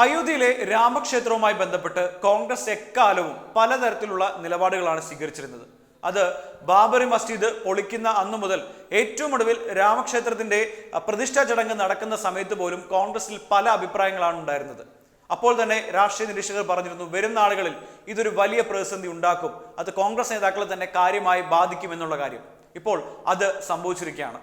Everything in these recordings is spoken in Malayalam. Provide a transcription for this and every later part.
അയോധ്യയിലെ രാമക്ഷേത്രവുമായി ബന്ധപ്പെട്ട് കോൺഗ്രസ് എക്കാലവും പലതരത്തിലുള്ള നിലപാടുകളാണ് സ്വീകരിച്ചിരുന്നത്. അത് ബാബറി മസ്ജിദ് പൊളിക്കുന്ന അന്നു മുതൽ ഏറ്റവും ഒടുവിൽ രാമക്ഷേത്രത്തിന്റെ പ്രതിഷ്ഠാ ചടങ്ങ് നടക്കുന്ന സമയത്ത് പോലും കോൺഗ്രസിൽ പല അഭിപ്രായങ്ങളാണ് ഉണ്ടായിരുന്നത്. അപ്പോൾ തന്നെ രാഷ്ട്രീയ നിരീക്ഷകർ പറഞ്ഞിരുന്നു വരും നാളുകളിൽ ഇതൊരു വലിയ പ്രതിസന്ധി ഉണ്ടാക്കും. അത് കോൺഗ്രസ് നേതാക്കളെ തന്നെ കാര്യമായി ബാധിക്കുമെന്നുള്ള കാര്യം. ഇപ്പോൾ അത് സംഭവിച്ചിരിക്കുകയാണ്.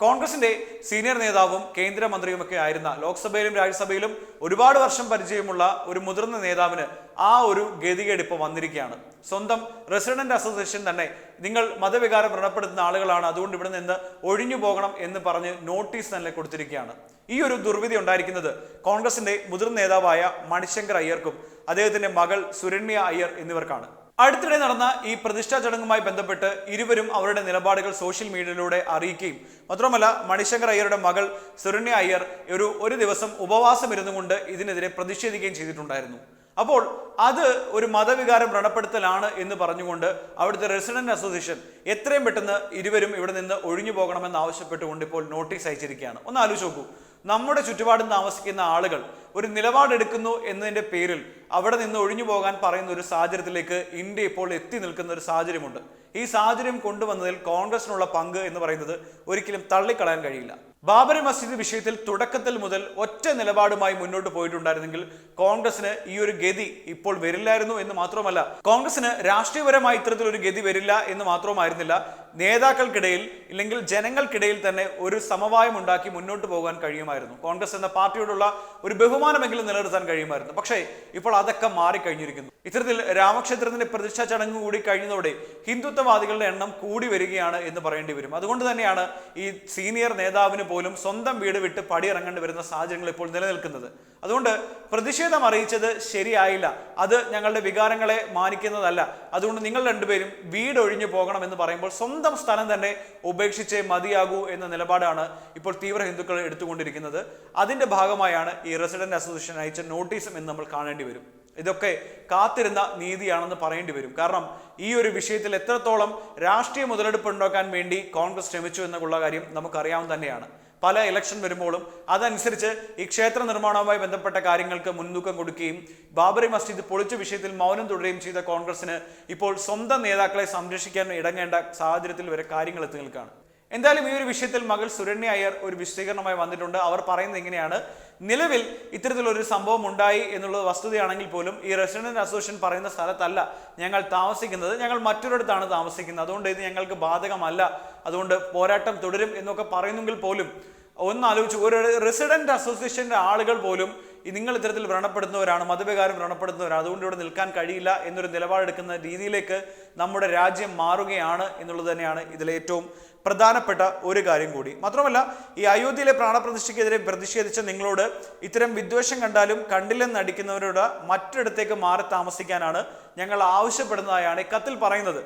കോൺഗ്രസിന്റെ സീനിയർ നേതാവും കേന്ദ്രമന്ത്രിയുമൊക്കെ ആയിരുന്ന ലോക്സഭയിലും രാജ്യസഭയിലും ഒരുപാട് വർഷം പരിചയമുള്ള ഒരു മുതിർന്ന നേതാവിന് ആ ഒരു ഗതികേട് ഇപ്പോൾ വന്നിരിക്കുകയാണ്. സ്വന്തം റെസിഡന്റ് അസോസിയേഷൻ തന്നെ നിങ്ങൾ മതവികാരം വ്രണപ്പെടുത്തുന്ന ആളുകളാണ്. അതുകൊണ്ട് ഇവിടെ നിന്ന് ഒഴിഞ്ഞു പോകണം എന്ന് പറഞ്ഞ് നോട്ടീസ് തന്നെ കൊടുത്തിരിക്കുകയാണ്. ഈ ഒരു ദുർവിധി ഉണ്ടായിരിക്കുന്നത് കോൺഗ്രസിന്റെ മുതിർന്ന നേതാവായ മണിശങ്കർ അയ്യർക്കും അദ്ദേഹത്തിന്റെ മകൾ സുരണ്യ അയ്യർ എന്നിവർക്കാണ്. അടുത്തിടെ നടന്ന ഈ പ്രതിഷ്ഠാ ചടങ്ങുമായി ബന്ധപ്പെട്ട് ഇരുവരും അവരുടെ നിലപാടുകൾ സോഷ്യൽ മീഡിയയിലൂടെ അറിയിക്കുകയും മാത്രമല്ല മണിശങ്കർ അയ്യരുടെ മകൾ സുരണ്യ അയ്യർ ഒരു ഒരു ദിവസം ഉപവാസം ഇരുന്നുകൊണ്ട് ഇതിനെതിരെ പ്രതിഷേധിക്കുകയും ചെയ്തിട്ടുണ്ടായിരുന്നു. അപ്പോൾ അത് ഒരു മതവികാരം വ്രണപ്പെടുത്തലാണ് എന്ന് പറഞ്ഞുകൊണ്ട് അവിടുത്തെ റെസിഡന്റ് അസോസിയേഷൻ എത്രയും പെട്ടെന്ന് ഇരുവരും ഇവിടെ നിന്ന് ഒഴിഞ്ഞു പോകണമെന്ന് ആവശ്യപ്പെട്ടുകൊണ്ട് ഇപ്പോൾ നോട്ടീസ് അയച്ചിരിക്കുകയാണ്. ഒന്ന് ആലോചിച്ച് നോക്കൂ. നമ്മുടെ ചുറ്റുപാടും താമസിക്കുന്ന ആളുകൾ ഒരു നിലപാടെടുക്കുന്നു എന്നതിന്റെ പേരിൽ അവിടെ നിന്ന് ഒഴിഞ്ഞു പോകാൻ പറയുന്ന ഒരു സാഹചര്യത്തിലേക്ക് ഇന്ത്യ ഇപ്പോൾ എത്തി നിൽക്കുന്ന ഒരു സാഹചര്യമുണ്ട്. ഈ സാഹചര്യം കൊണ്ടുവന്നതിൽ കോൺഗ്രസിനുള്ള പങ്ക് എന്ന് പറയുന്നത് ഒരിക്കലും തള്ളിക്കളയാൻ കഴിയില്ല. ബാബറി മസ്ജിദ് വിഷയത്തിൽ തുടക്കത്തിൽ മുതൽ ഒറ്റ നിലപാടുമായി മുന്നോട്ട് പോയിട്ടുണ്ടായിരുന്നെങ്കിൽ കോൺഗ്രസിന് ഈ ഒരു ഗതി ഇപ്പോൾ വരില്ലായിരുന്നു എന്ന് മാത്രമല്ല കോൺഗ്രസിന് രാഷ്ട്രീയപരമായി ഇത്തരത്തിലൊരു ഗതി വരില്ല എന്ന് മാത്രമായിരുന്നില്ല നേതാക്കൾക്കിടയിൽ ഇല്ലെങ്കിൽ ജനങ്ങൾക്കിടയിൽ തന്നെ ഒരു സമവായം ഉണ്ടാക്കി മുന്നോട്ട് പോകാൻ കഴിയുമായിരുന്നു. കോൺഗ്രസ് എന്ന പാർട്ടിയോടുള്ള ഒരു ബഹുമാനമെങ്കിലും നിലനിർത്താൻ കഴിയുമായിരുന്നു. പക്ഷേ ഇപ്പോൾ അതൊക്കെ മാറിക്കഴിഞ്ഞിരിക്കുന്നു. ഇത്തരത്തിൽ രാമക്ഷേത്രത്തിന്റെ പ്രതിഷ്ഠാ ചടങ്ങ് കൂടി കഴിഞ്ഞതോടെ ഹിന്ദുത്വവാദികളുടെ എണ്ണം കൂടി വരികയാണ് എന്ന് പറയേണ്ടി വരും. അതുകൊണ്ട് തന്നെയാണ് ഈ സീനിയർ നേതാവിന് പോലും സ്വന്തം വീട് വിട്ട് പടിയിറങ്ങേണ്ടി വരുന്ന സാഹചര്യങ്ങൾ ഇപ്പോൾ നിലനിൽക്കുന്നത്. അതുകൊണ്ട് പ്രതിഷേധം അറിയിച്ചത് ശരിയായില്ല. അത് ഞങ്ങളുടെ വികാരങ്ങളെ മാനിക്കുന്നതല്ല. അതുകൊണ്ട് നിങ്ങൾ രണ്ടുപേരും വീട് ഒഴിഞ്ഞു പോകണം എന്ന് പറയുമ്പോൾ സ്വന്തം സ്ഥലം തന്നെ ഉപേക്ഷിച്ചേ മതിയാകൂ എന്ന നിലപാടാണ് ഇപ്പോൾ തീവ്ര ഹിന്ദുക്കൾ എടുത്തുകൊണ്ടിരിക്കുന്നത്. അതിന്റെ ഭാഗമായാണ് ഈ റെസിഡന്റ് അസോസിയേഷൻ അയച്ച നോട്ടീസും എന്ന് നമ്മൾ കാണേണ്ടി വരും. ഇതൊക്കെ കാത്തിരുന്ന നീതിയാണെന്ന് പറയേണ്ടി വരും. കാരണം ഈ ഒരു വിഷയത്തിൽ എത്രത്തോളം രാഷ്ട്രീയ മുതലെടുപ്പ് ഉണ്ടാക്കാൻ വേണ്ടി കോൺഗ്രസ് ശ്രമിച്ചു എന്നുള്ള കാര്യം നമുക്കറിയാവുന്ന തന്നെയാണ്. പല ഇലക്ഷൻ വരുമ്പോഴും അതനുസരിച്ച് ഈ ക്ഷേത്ര നിർമ്മാണവുമായി ബന്ധപ്പെട്ട കാര്യങ്ങൾക്ക് മുൻതൂക്കം കൊടുക്കുകയും ബാബറി മസ്ജിദ് പൊളിച്ച വിഷയത്തിൽ മൗനം തുടരുകയും ചെയ്ത കോൺഗ്രസിന് ഇപ്പോൾ സ്വന്തം നേതാക്കളെ സംരക്ഷിക്കാൻ ഇടങ്ങേണ്ട സാഹചര്യത്തിൽ വരെ കാര്യങ്ങൾ എത്തി നിൽക്കുകയാണ്. എന്തായാലും ഈ ഒരു വിഷയത്തിൽ മകൾ സുരണ്യ അയ്യർ ഒരു വിശദീകരണമായി വന്നിട്ടുണ്ട്. അവർ പറയുന്നത് ഇങ്ങനെയാണ്. നിലവിൽ ഇത്തരത്തിലൊരു സംഭവം ഉണ്ടായി എന്നുള്ളത് വസ്തുതയാണെങ്കിൽ പോലും ഈ റെസിഡന്റ് അസോസിയേഷൻ പറയുന്ന സ്ഥലത്തല്ല ഞങ്ങൾ താമസിക്കുന്നത്. ഞങ്ങൾ മറ്റൊരിടത്താണ് താമസിക്കുന്നത്. അതുകൊണ്ട് ഇത് ഞങ്ങൾക്ക് ബാധകമല്ല. അതുകൊണ്ട് പോരാട്ടം തുടരും എന്നൊക്കെ പറയുന്നെങ്കിൽ പോലും ഒന്ന് ആലോചിച്ചു ഒരു റെസിഡന്റ് അസോസിയേഷന്റെ ആളുകൾ പോലും നിങ്ങൾ ഇത്തരത്തിൽ വ്രണപ്പെടുന്നവരാണ് മതവികാരം വ്രണപ്പെടുന്നവരാണ്. അതുകൊണ്ട് ഇവിടെ നിൽക്കാൻ കഴിയില്ല എന്നൊരു നിലപാടെടുക്കുന്ന രീതിയിലേക്ക് നമ്മുടെ രാജ്യം മാറുകയാണ് എന്നുള്ളത് തന്നെയാണ് ഇതിലെ ഏറ്റവും പ്രധാനപ്പെട്ട ഒരു കാര്യം കൂടി. മാത്രമല്ല ഈ അയോധ്യയിലെ പ്രാണപ്രതിഷ്ഠയ്ക്കെതിരെ പ്രതിഷേധിച്ച നിങ്ങളോട് ഇത്തരം വിദ്വേഷം കണ്ടാലും കണ്ടില്ലെന്ന് അടിക്കുന്നവരോട് മറ്റൊരിടത്തേക്ക് മാറി താമസിക്കാനാണ് ഞങ്ങൾ ആവശ്യപ്പെടുന്നതായാണ് ഈ കത്തിൽ പറയുന്നത്.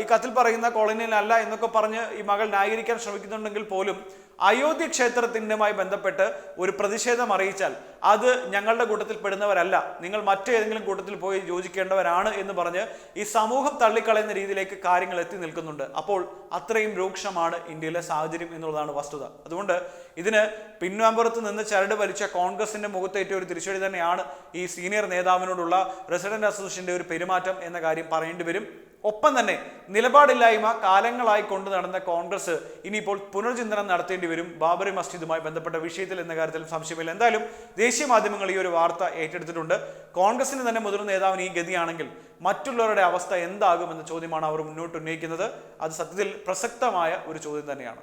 ഈ കത്തിൽ പറയുന്ന കോളനിയിലല്ല എന്നൊക്കെ പറഞ്ഞ് ഈ മകൾ ന്യായീകരിക്കാൻ ശ്രമിക്കുന്നുണ്ടെങ്കിൽ പോലും അയോധ്യ ക്ഷേത്രത്തിന്റെമായി ബന്ധപ്പെട്ട് ഒരു പ്രതിഷേധം അറിയിച്ചാൽ അത് ഞങ്ങളുടെ കൂട്ടത്തിൽ പെടുന്നവരല്ല. നിങ്ങൾ മറ്റേതെങ്കിലും കൂട്ടത്തിൽ പോയി യോജിക്കേണ്ടവരാണ് എന്ന് പറഞ്ഞ് ഈ സമൂഹം തള്ളിക്കളയുന്ന രീതിയിലേക്ക് കാര്യങ്ങൾ എത്തി നിൽക്കുന്നുണ്ട്. അപ്പോൾ അത്രയും രൂക്ഷമാണ് ഇന്ത്യയിലെ സാഹചര്യം എന്നുള്ളതാണ് വസ്തുത. അതുകൊണ്ട് ഇതിന് പിൻവാമ്പുറത്ത് നിന്ന് ചരട് വലിച്ച കോൺഗ്രസിന്റെ മുഖത്തേറ്റ ഒരു തിരിച്ചടി തന്നെയാണ് ഈ സീനിയർ നേതാവിനോടുള്ള റെസിഡന്റ് അസോസിയേഷന്റെ ഒരു പെരുമാറ്റം എന്ന കാര്യം പറയേണ്ടി വരും. ഒപ്പം തന്നെ നിലപാടില്ലായ്മ കാലങ്ങളായി കൊണ്ടു നടന്ന കോൺഗ്രസ് ഇനിയിപ്പോൾ പുനർചിന്തനം നടത്തേണ്ടി വരും. ബാബറി മസ്ജിദുമായി ബന്ധപ്പെട്ട വിഷയത്തിൽ എന്ന കാര്യത്തിൽ സംശയമില്ല. എന്തായാലും ദേശീയ മാധ്യമങ്ങൾ ഈ ഒരു വാർത്ത ഏറ്റെടുത്തിട്ടുണ്ട്. കോൺഗ്രസിന് തന്നെ മുതിർന്ന നേതാവിന് ഈ ഗതിയാണെങ്കിൽ മറ്റുള്ളവരുടെ അവസ്ഥ എന്താകുമെന്ന ചോദ്യമാണ് അവർ മുന്നോട്ട് ഉന്നയിക്കുന്നത്. അത് സത്യത്തിൽ പ്രസക്തമായ ഒരു ചോദ്യം തന്നെയാണ്.